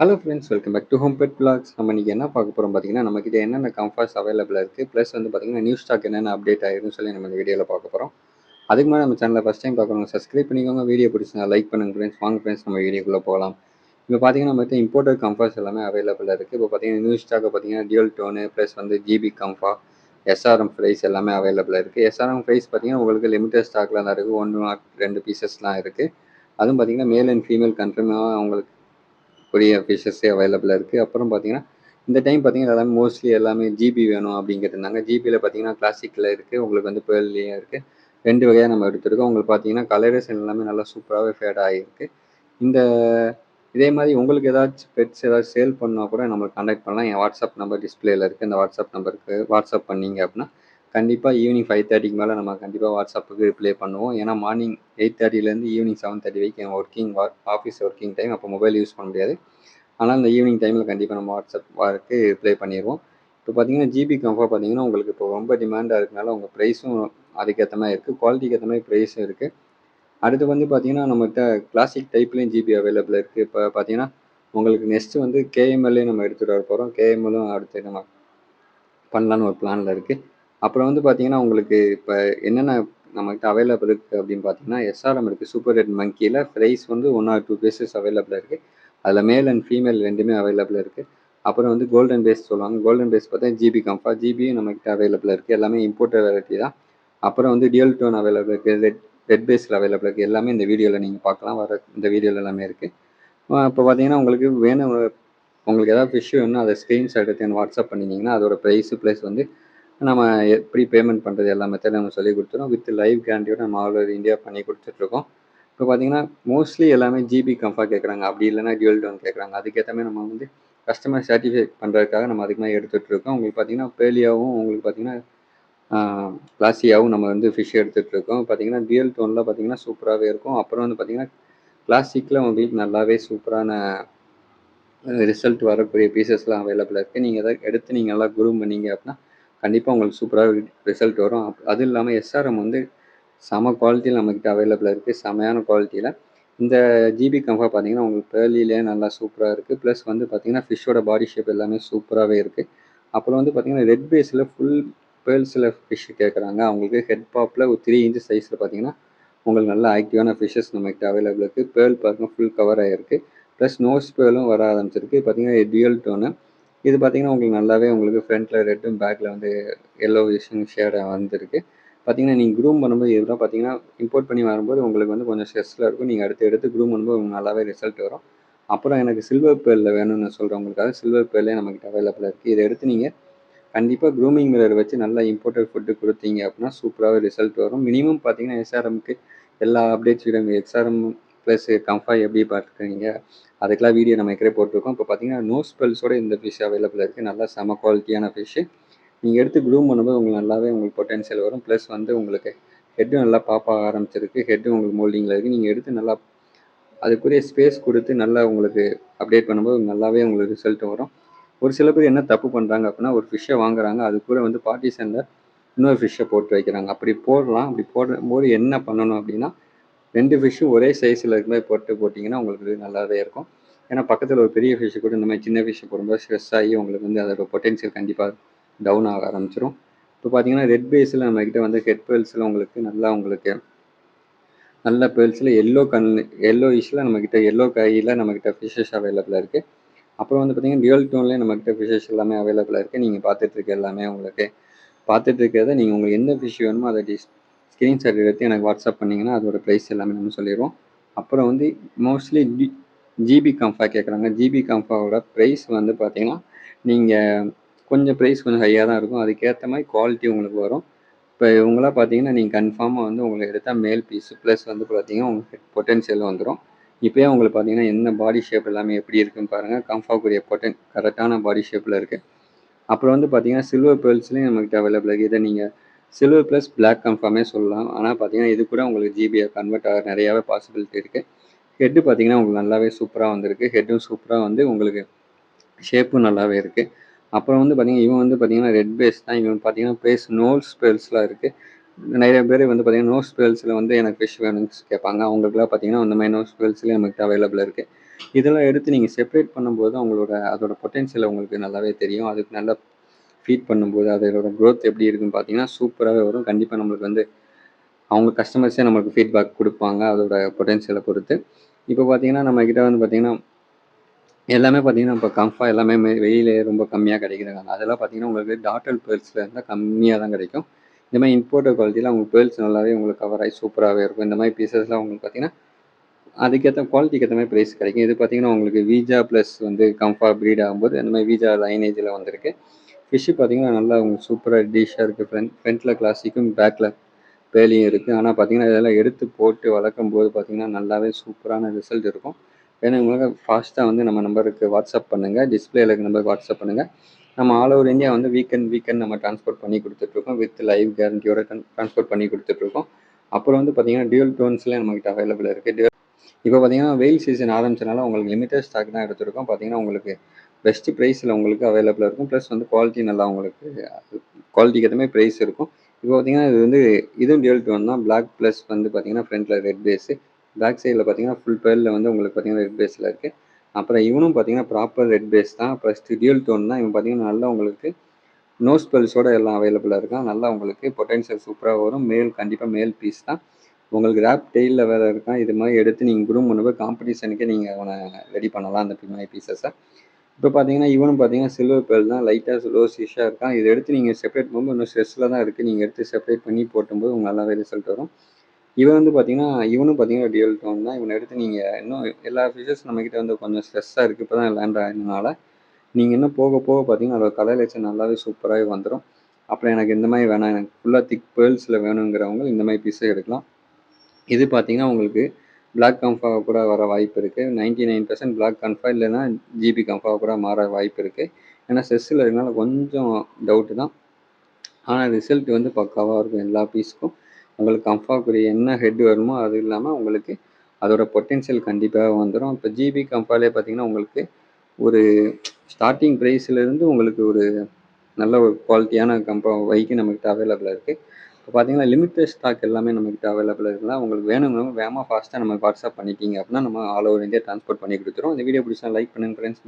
Hello friends welcome back to home pet blogs நம்ம இன்றைக்கி என்ன பார்க்க போகிறோம் பார்த்தீங்கன்னா நம்மக்கிட்ட என்னென்ன கம்ஃபர்ட்ஸ் அவைலபிளாக இருக்குது ப்ளஸ் வந்து பார்த்தீங்கன்னா நியூ ஸ்டாக் என்னென்ன அப்டேட் ஆயிருக்குன்னு சொல்லி நம்ம இந்த வீடியோவில் பார்க்க போகிறோம் அதுக்கு மேலே நம்ம சேனலில் ஃபஸ்ட் டைம் பார்க்குறவங்க சப்ஸ்கிரைப் பண்ணிக்கோங்க. வீடியோ பிடிச்சினா லைக் பண்ணுங்க ஃப்ரெண்ட்ஸ் வாங்க ஃப்ரெண்ட்ஸ் நம்ம வீடியோக்குள்ளே போகலாம். இப்போ பார்த்தீங்கன்னா நம்மகிட்ட இம்போர்ட்டட் கம்ஃபர்ட்ஸ் எல்லாமே அவைலபிளாக இருக்குது இப்போ பார்த்தீங்கன்னா நியூ ஸ்டாக்கை பார்த்தீங்கன்னா டியூல் டோனு ப்ளஸ் வந்து ஜிபி கம்ஃபா எஸ்ஆர்எம் ப்ரைஸ் எல்லாமே அவைலபிளாக இருக்குது எஸ்ஆர்எம் ப்ரைஸ் பார்த்தீங்கன்னா உங்களுக்கு லிமிடெட் ஸ்டாக்லாம் தான் இருக்குது ஒன்று ரெண்டு பீசஸ்லாம் இருக்குது அதுவும் பார்த்தீங்கன்னா மேல் அண்ட் ஃபீமேல் கன்ஃபார்மாக அவங்களுக்கு பெரிய ஃபிஷஸே அவைலபிளாக இருக்குது அப்புறம் பார்த்தீங்கன்னா இந்த டைம் பார்த்தீங்கன்னா எல்லாமே மோஸ்ட்லி எல்லாமே ஜிபி வேணும் அப்படிங்கிறதுனாங்க. ஜிபியில் பார்த்தீங்கன்னா கிளாசிக்கில் இருக்குது உங்களுக்கு வந்து பேர்லேயே இருக்குது ரெண்டு வகையாக நம்ம எடுத்துருக்கோம். உங்களுக்கு பார்த்தீங்கன்னா கலரேஷன் எல்லாமே நல்லா சூப்பராகவே ஃபேட் ஆகிருக்கு இந்த இதே மாதிரி உங்களுக்கு ஏதாச்சும் பெட்ஸ் ஏதாச்சும் சேல் பண்ணால் கூட நம்மளுக்கு கான்டாக்ட் பண்ணலாம். என் வாட்ஸ்அப் நம்பர் டிஸ்பிளேயில் இருக்குது இந்த வாட்ஸ்அப் நம்பருக்கு வாட்ஸ்அப் பண்ணீங்க அப்படின்னா கண்டிப்பாக ஈவினிங் ஃபைவ் தேர்ட்டிக்கு மேலே நம்ம கண்டிப்பாக வாட்ஸ்அப்புக்கு ரிப்ளை பண்ணுவோம். ஏன்னா மார்னிங் எயிட் தேர்ட்டிலேருந்து ஈவினிங் செவன் தேர்ட்டி வரைக்கும் என் ஒர்க்கிங் ஆஃபீஸ் ஒர்க்கிங் டைம் அப்போ மொபைல் யூஸ் பண்ண முடியாது. ஆனால் இந்த ஈவினிங் டைமில் கண்டிப்பாக நம்ம வாட்ஸ்அப் வாருக்கு ரிப்ளை பண்ணிடுவோம் இப்போ பார்த்தீங்கன்னா ஜிபி கம்ஃபா பார்த்தீங்கன்னா உங்களுக்கு இப்போ ரொம்ப டிமாண்டாக இருக்கனால உங்கள் ப்ரைஸும் அதுக்கேற்ற மாதிரி இருக்குது குவாலிட்டிக்கு ஏற்ற மாதிரி ப்ரைஸும் இருக்குது அடுத்து வந்து பார்த்தீங்கன்னா நம்மகிட்ட கிளாசிக் டைப்லேயும் ஜிபி அவைலபிள் இருக்குது இப்போ பார்த்தீங்கன்னா உங்களுக்கு நெக்ஸ்ட்டு வந்து கேஎம்எல்லே நம்ம எடுத்துகிட்டு வர போகிறோம் கேஎம்எல்லும் அடுத்து நம்ம பண்ணலான்னு ஒரு பிளானில் இருக்குது அப்புறம் வந்து பார்த்தீங்கன்னா உங்களுக்கு இப்போ என்னென்ன நம்மகிட்ட அவைலபிள் இருக்குது அப்படின்னு பார்த்தீங்கன்னா எஸ்ஆர்எம் இருக்குது சூப்பர் ரெட் மங்கியில் ப்ரைஸ் வந்து ஒன் ஆர் டூ பேசஸ் அவைலபிளாக இருக்குது அதில் மேல் அண்ட் ஃபீமேல் ரெண்டுமே அவைலபிளாக இருக்குது அப்புறம் வந்து கோல்டன் பேஸ் சொல்லுவாங்க. கோல்டன் பேஸ் பார்த்தா ஜிபி கம்ஃபா ஜிபியும் நம்மகிட்ட அவைலபிளாக இருக்குது எல்லாமே இம்போர்ட்டட் வெரைட்டி தான். அப்புறம் வந்து டியூல் டோன் அவைலபிள் இருக்குது ரெட் ரெட் பேஸில் அவைலபிள் இருக்குது எல்லாமே இந்த வீடியோவில் நீங்கள் பார்க்கலாம். வர இந்த வீடியோவில் எல்லாமே இருக்குது இப்போ பார்த்தீங்கன்னா உங்களுக்கு வேணும் உங்களுக்கு ஏதாவது ஃபிஷ் வேணும் அதை ஸ்க்ரீன்ஷாட் எடுத்து வாட்ஸ்அப் பண்ணிங்கன்னா அதோட ப்ரைஸு ப்ளஸ் வந்து நம்ம எப்படி பேமெண்ட் பண்ணுறது எல்லா மெத்தடும் நம்ம சொல்லி கொடுத்துருவோம் வித் லைவ் கேரண்டியோட நம்ம ஆல் ஓவர் இந்தியா பண்ணி கொடுத்துட்ருக்கோம். இப்போ பார்த்தீங்கன்னா மோஸ்ட்லி எல்லாமே ஜிபி கம்ஃபா கேட்குறாங்க. அப்படி இல்லைனா டியூல் டோன் கேட்குறாங்க. அதுக்கேற்ற மாதிரி நம்ம வந்து கஸ்டமர் சாட்டிஸ்ஃபை பண்ணுறதுக்காக நம்ம அதுக்கு மாதிரி எடுத்துகிட்ருக்கோம் உங்களுக்கு பார்த்தீங்கன்னா பேலியாவும் உங்களுக்கு பார்த்தீங்கன்னா கிளாஸியாகவும் நம்ம வந்து ஃபிஷ் எடுத்துகிட்ருக்கோம் பார்த்தீங்கன்னா டியூல் டோனில் பார்த்தீங்கன்னா சூப்பராகவே இருக்கும். அப்புறம் வந்து பார்த்தீங்கன்னா கிளாசிக்கில் உங்களுக்கு நல்லாவே சூப்பரான ரிசல்ட் வரக்கூடிய பீசஸ்லாம் அவைலபிளாக இருக்குது நீங்கள் எதாவது எடுத்து நீங்கள் நல்லா குரூம் பண்ணீங்க அப்படின்னா கண்டிப்பாக உங்களுக்கு சூப்பராக ரிசல்ட் வரும். அதுவும் இல்லாமல் எஸ்ஆர்எம் வந்து செம குவாலிட்டியில் நம்மக்கிட்ட அவைலபிளாக இருக்குது செமையான குவாலிட்டியில் இந்த ஜிபி கம்ஃபா பார்த்தீங்கன்னா உங்களுக்கு பேர்லிலே நல்லா சூப்பராக இருக்குது ப்ளஸ் வந்து பார்த்தீங்கன்னா ஃபிஷ்ஷோட பாடி ஷேப் எல்லாமே சூப்பராகவே இருக்குது அப்புறம் வந்து பார்த்தீங்கன்னா ரெட் பேஸில் ஃபுல் பேர்ல்ஸில் ஃபிஷ் கேட்குறாங்க அவங்களுக்கு ஹெட் பாப்பில் ஒரு த்ரீ இன்ச் சைஸில் பார்த்தீங்கன்னா உங்களுக்கு நல்ல ஆக்டிவான ஃபிஷ்ஷஸ் நம்மகிட்ட அவைலபிள் இருக்குது பேர்ல் பாருங்கள் ஃபுல் கவர் ஆகிருக்கு ப்ளஸ் நோஸ் பேர்லும் வர ஆரம்பிச்சிருக்கு. பார்த்தீங்கன்னா டியூல் டோனு இது பார்த்தீங்கன்னா உங்களுக்கு நல்லாவே உங்களுக்கு ஃப்ரண்ட்டில் ரெட்டும் பேக்கில் வந்து எல்லோ விஷயம் ஷேடாக வந்திருக்கு. பார்த்தீங்கன்னா நீங்கள் க்ரூம் பண்ணும்போது இதெல்லாம் பார்த்தீங்கன்னா இம்போர்ட் பண்ணி வரும்போது உங்களுக்கு வந்து கொஞ்சம் ஸ்ட்ரெஸ்ஸில் இருக்கும். நீங்கள் அடுத்து எடுத்து க்ரூம் பண்ணும்போது உங்களுக்கு நல்லாவே ரிசல்ட் வரும். அப்புறம் எனக்கு சில்வர் பேரில் வேணும்னு சொல்கிறேன் உங்களுக்காக சில்வர் பேர்லேயே நம்மக்கிட்ட அவைலபிளாக இருக்குது இதை எடுத்து நீங்கள் கண்டிப்பாக க்ரூமிங் மிரர் வச்சு நல்லா இம்போர்ட்டட் ஃபுட்டு கொடுத்தீங்க அப்படின்னா சூப்பராகவே ரிசல்ட் வரும். மினிமம் பார்த்தீங்கன்னா எஸ்ஆர்எம்க்கு எல்லா அப்டேட்ஸ் விடுங்க எக்ஸ்ஆர்எம் ப்ளஸ் கம்ஃபா எப்படி பார்த்துருக்கீங்க அதுக்கெல்லாம் வீடியோ நம்ம ஏற்கனவே போட்டிருக்கோம். இப்போ பார்த்தீங்கன்னா நோ பெல்ஸோட இந்த ஃபிஷ் அவைலபிள் இருக்குது நல்லா செம குவாலிட்டியான ஃபிஷ்ஷு நீங்கள் எடுத்து க்ரூம் பண்ணும்போது உங்களுக்கு நல்லாவே உங்களுக்கு பொட்டன்ஷியல் வரும். ப்ளஸ் வந்து உங்களுக்கு ஹெட்டும் நல்லா பாப்பா ஆரம்பிச்சிருக்கு. ஹெட்டும் உங்களுக்கு மோல்டிங்கில் இருக்குது நீங்கள் எடுத்து நல்லா அதுக்குரிய ஸ்பேஸ் கொடுத்து நல்லா உங்களுக்கு அப்டேட் பண்ணும்போது நல்லாவே உங்களுக்கு ரிசல்ட் வரும். ஒரு சில பேர் என்ன தப்பு பண்ணுறாங்க அப்படின்னா ஒரு ஃபிஷ்ஷை வாங்குறாங்க. அது கூட வந்து பார்ட்டிஷனில் இன்னொரு ஃபிஷ்ஷை போட்டு வைக்கிறாங்க. அப்படி போடலாம். அப்படி போடும்போது என்ன பண்ணணும் அப்படின்னா ரெண்டு ஃபிஷ்ஷும் ஒரே சைஸில் இருக்க மாதிரி போட்டு போட்டிங்கன்னா உங்களுக்கு நல்லாவே இருக்கும். ஏன்னா பக்கத்தில் ஒரு பெரிய ஃபிஷ்ஷு கூட இந்த மாதிரி சின்ன ஃபிஷ்ஷை போடும்போது ஸ்ட்ரெஸ் ஆகி உங்களுக்கு வந்து அதோட பொட்டென்ஷியல் கண்டிப்பாக டவுன் ஆக ஆரம்பிச்சிடும் இப்போ பார்த்தீங்கன்னா ரெட் பேஸில் நம்மக்கிட்ட வந்து ஹெட் பேல்ஸில் உங்களுக்கு நல்லா உங்களுக்கு நல்ல பேர்ல்ஸில் எல்லோ கண் எல்லோ இஷ்ஷில் நம்மக்கிட்ட எல்லோ கையில் நம்மக்கிட்ட ஃபிஷ்ஷஸ் அவைலபிளாக இருக்குது அப்புறம் வந்து பார்த்திங்கன்னா டியூல் டோன்லேயே நம்மக்கிட்ட ஃபிஷஸ் எல்லாமே அவைலபிளாக இருக்குது நீங்கள் பார்த்துட்ருக்க எல்லாமே உங்களுக்கு பார்த்துட்டு இருக்கிறத நீங்கள் உங்களுக்கு எந்த ஃபிஷ் வேணுமோ அதை டிஸ் ஸ்க்ரீன்ஷாட் எடுத்து எனக்கு வாட்ஸ்அப் பண்ணிங்கன்னா அதோட ப்ரைஸ் எல்லாமே நம்ம சொல்லிடுவோம். அப்புறம் வந்து மோஸ்ட்லி ஜி ஜிபி கம்ஃபா கேட்குறாங்க ஜிபி கம்ஃபாவோட ப்ரைஸ் வந்து பார்த்திங்கன்னா நீங்கள் கொஞ்சம் ப்ரைஸ் கொஞ்சம் ஹையாக தான் இருக்கும். அதுக்கேற்ற மாதிரி குவாலிட்டி உங்களுக்கு வரும். இப்போ இவங்களாம் பார்த்தீங்கன்னா நீங்கள் கன்ஃபார்மாக வந்து உங்களுக்கு எடுத்தால் மேல் பீஸு ப்ளஸ் வந்து பார்த்தீங்கன்னா உங்களுக்கு பொட்டென்ஷியல் வந்துடும் இப்போயே உங்களுக்கு பார்த்தீங்கன்னா என்ன பாடி ஷேப் எல்லாமே எப்படி இருக்குன்னு பாருங்கள் கம்ஃபாக்குரிய பொட்டன் கரெக்டான பாடி ஷேப்பில் இருக்குது அப்புறம் வந்து பார்த்தீங்கன்னா சில்வர் பேர்ல்ஸ்லேயும் நம்மகிட்ட அவைலபிள் இருக்குது இதை நீங்கள் சில்வர் ப்ளஸ் பிளாக் கன்ஃபார்மே சொல்லலாம். ஆனால் பார்த்தீங்கன்னா இது கூட உங்களுக்கு ஜிபியை கன்வெர்ட் ஆக நிறையாவே பாசிபிலிட்டி இருக்குது ஹெட்டு பார்த்தீங்கன்னா உங்களுக்கு நல்லாவே சூப்பராக வந்திருக்கு. ஹெட்டும் சூப்பராக வந்து உங்களுக்கு ஷேப்பும் நல்லாவே இருக்குது அப்புறம் வந்து பார்த்தீங்கன்னா இவன் வந்து பார்த்தீங்கன்னா ரெட் பேஸ் தான். இவன் பார்த்தீங்கன்னா பேஸ் நோஸ் ஸ்பெல்ஸ்லாம் இருக்குது நிறைய பேர் வந்து பார்த்தீங்கன்னா நோஸ் ஸ்பெல்ஸில் வந்து எனக்கு ஃபிஷ் வேணும்னு கேட்பாங்க. அவங்களுக்குலாம் பார்த்தீங்கன்னா அந்த மாதிரி நோஸ் ஸ்பெல்ஸ்லேயே நமக்கு அவைலபிள் இருக்குது இதெல்லாம் எடுத்து நீங்கள் செப்பரேட் பண்ணும்போது அவங்களோட அதோட பொட்டென்ஷியல் உங்களுக்கு நல்லாவே தெரியும். அதுக்கு நல்லா ஃபீட் பண்ணும்போது அதோட க்ரோத் எப்படி இருக்குன்னு பார்த்தீங்கன்னா சூப்பராகவே வரும். கண்டிப்பாக நம்மளுக்கு வந்து அவங்க கஸ்டமர்ஸே நம்மளுக்கு ஃபீட்பேக் கொடுப்பாங்க அதோட பொட்டென்ஷியலை பொறுத்து. இப்போ பார்த்தீங்கன்னா நம்ம கிட்ட வந்து பார்த்தீங்கன்னா எல்லாமே பார்த்தீங்கன்னா இப்போ கம்ஃபா எல்லாமே வெயிலே ரொம்ப கம்மியாக கிடைக்கிறாங்க அதெல்லாம் பார்த்தீங்கன்னா உங்களுக்கு டாட்டல் பேர்ஸில் இருந்தால் கம்மியாக தான் கிடைக்கும். இந்த மாதிரி இம்போர்ட்டட் குவாலிட்டியில் உங்களுக்கு பேர்ஸ் நல்லாவே உங்களுக்கு கவர் ஆகி சூப்பராகவே இருக்கும். இந்த மாதிரி பீசஸ்லாம் உங்களுக்கு பார்த்தீங்கன்னா அதுக்கேற்ற குவாலிட்டிக்கு ஏற்ற மாதிரி ப்ரைஸ் கிடைக்கும். இது பார்த்தீங்கன்னா உங்களுக்கு வீஜா ப்ளஸ் வந்து கம்ஃபா ப்ரீட் ஆகும்போது அந்த மாதிரி வீஜா லைனேஜில் வந்திருக்கு. ஃபிஷ்ஷு பார்த்தீங்கன்னா நல்லா உங்களுக்கு சூப்பராக டிஷ்ஷாக இருக்குது ஃப்ரண்ட் ஃப்ரண்ட்டில் கிளாசிக்கும் பேக்கில் பேலியும் இருக்குது ஆனால் பார்த்தீங்கன்னா இதெல்லாம் எடுத்து போட்டு வளர்க்கும் போது பார்த்தீங்கன்னா நல்லாவே சூப்பரான ரிசல்ட் இருக்கும். ஏன்னா உங்களுக்கு ஃபாஸ்ட்டாக வந்து நம்ம நம்பருக்கு வாட்ஸ்அப் பண்ணுங்கள் டிஸ்பிளேல இருக்க நம்பருக்கு வாட்ஸ்அப் பண்ணுங்கள் நம்ம ஆல் ஓவர் இந்தியா வந்து வீக்கெண்ட் வீக்கெண்ட் நம்ம ட்ரான்ஸ்போர்ட் பண்ணி கொடுத்துட்ருக்கோம். வித் லைவ் கேரண்டியோட ட்ரான்ஸ்போர்ட் பண்ணி கொடுத்துட்ருக்கோம். அப்புறம் வந்து பார்த்தீங்கன்னா டியூல் டோன்ஸ்லேயே நம்மகிட்ட அவைலபிள் இருக்குது இப்போ பார்த்தீங்கன்னா வெயில் சீசன் ஆரம்பிச்சனால உங்களுக்கு லிமிட்டட் ஸ்டாக் தான் எடுத்திருக்கோம். பார்த்தீங்கன்னா உங்களுக்கு பெஸ்ட்டு ப்ரைஸில் உங்களுக்கு அவைலபிளாக இருக்கும். ப்ளஸ் வந்து குவாலிட்டி நல்லா உங்களுக்கு குவாலிட்டிக்கு ஏற்ற மாதிரி ப்ரைஸ் இருக்கும். இப்போ பார்த்தீங்கன்னா இது வந்து இதுவும் டியூல் டோன் தான். பிளாக் ப்ளஸ் வந்து பார்த்தீங்கன்னா ஃப்ரண்ட்டில் ரெட் பேஸு பேக் சைடில் பார்த்தீங்கன்னா ஃபுல் பேரில் வந்து உங்களுக்கு பார்த்தீங்கன்னா ரெட் பேஸில் இருக்குது அப்புறம் இவனும் பார்த்தீங்கன்னா ப்ராப்பர் ரெட் பேஸ் தான். ப்ளஸ் டியூல் டோன் தான். இவன் பார்த்தீங்கன்னா நல்லா உங்களுக்கு நோஸ் பெல்ஸோட எல்லாம் அவைலபிளாக இருக்கான். நல்லா உங்களுக்கு பொட்டன்ஷியல் சூப்பராக வரும். மேல் கண்டிப்பாக மேல் பீஸ் தான். உங்களுக்கு ரேப் டெய்லில் வேறு இருக்கான். இது மாதிரி எடுத்து நீங்கள் குரூம் பண்ணும்போது காம்படிஷனுக்கே நீங்கள் அவனை ரெடி பண்ணலாம் அந்த மாதிரி பீசஸை இப்போ பார்த்தீங்கன்னா இவனும் பார்த்தீங்கன்னா சில்வர் பேர் தான் லைட்டாக ஸ்லோ சிஷாக இருக்கான். இதை எடுத்து நீங்கள் செப்பரேட் பண்ணும்போது இன்னும் ஸ்ட்ரெஸ்ஸில் தான் இருக்குது நீங்கள் எடுத்து செப்பரேட் பண்ணி போட்டும்போது உங்களுக்கு நல்லாவே ரிசல்ட் வரும். இவன் வந்து பார்த்தீங்கன்னா இவனும் பார்த்தீங்கன்னா டியூல் டோன் தான். இவனை எடுத்து நீங்கள் இன்னும் எல்லா ஃபிஷர்ஸ் நம்மக்கிட்ட வந்து கொஞ்சம் ஸ்ட்ரெஸ்ஸாக இருக்குது இப்போ தான் லேண்ட் ஆகினால நீங்கள் இன்னும் போக போக பார்த்தீங்கன்னா அதோட கலர் லட்சம் நல்லாவே சூப்பராகவே வந்துடும் அப்புறம் எனக்கு இந்த மாதிரி வேணாம். எனக்கு ஃபுல்லாக திக் பேர்ல்ஸில் வேணுங்கிறவங்க இந்த மாதிரி பீஸை எடுக்கலாம். இது பார்த்தீங்கன்னா உங்களுக்கு பிளாக் கம்ஃபாவை கூட வர வாய்ப்பு இருக்குது நைன்டி நைன் பர்சன்ட் பிளாக் கம்ஃபா இல்லைன்னா ஜிபி கம்ஃபாவை கூட மாற வாய்ப்பு இருக்குது ஏன்னா செஸ்ஸில் இருக்கனால கொஞ்சம் டவுட்டு தான். ஆனால் ரிசல்ட் வந்து பக்காவாக இருக்கும் எல்லா பீஸுக்கும் உங்களுக்கு கம்ஃபாக்குரிய என்ன ஹெட் வருமோ அது இல்லாமல் உங்களுக்கு அதோட பொட்டென்ஷியல் கண்டிப்பாக வந்துடும் இப்போ ஜிபி கம்ஃபாலே பார்த்தீங்கன்னா உங்களுக்கு ஒரு ஸ்டார்டிங் ப்ரைஸ்லேருந்து உங்களுக்கு ஒரு நல்ல ஒரு குவாலிட்டியான கம்பா வைக்கு நம்மக்கிட்ட அவைலபிளாக இருக்குது இப்போ பார்த்தீங்கன்னா லிமிட்டட் ஸ்டாக் எல்லாமே நம்மக்கிட்ட அவைலபிள் இருக்குன்னா உங்களுக்கு வேணுங்கிறவங்க வேகமாக ஃபாஸ்ட்டாக நம்ம வாட்ஸ்அப் பண்ணிட்டீங்க அப்படின்னா நம்ம ஆல் ஓவர் இந்தியா ட்ரான்ஸ்போர்ட் பண்ணி கொடுத்துருவோம். இந்த வீடியோ பிடிச்சா லைக் பண்ணுங்கள் ஃப்ரெண்ட்ஸ்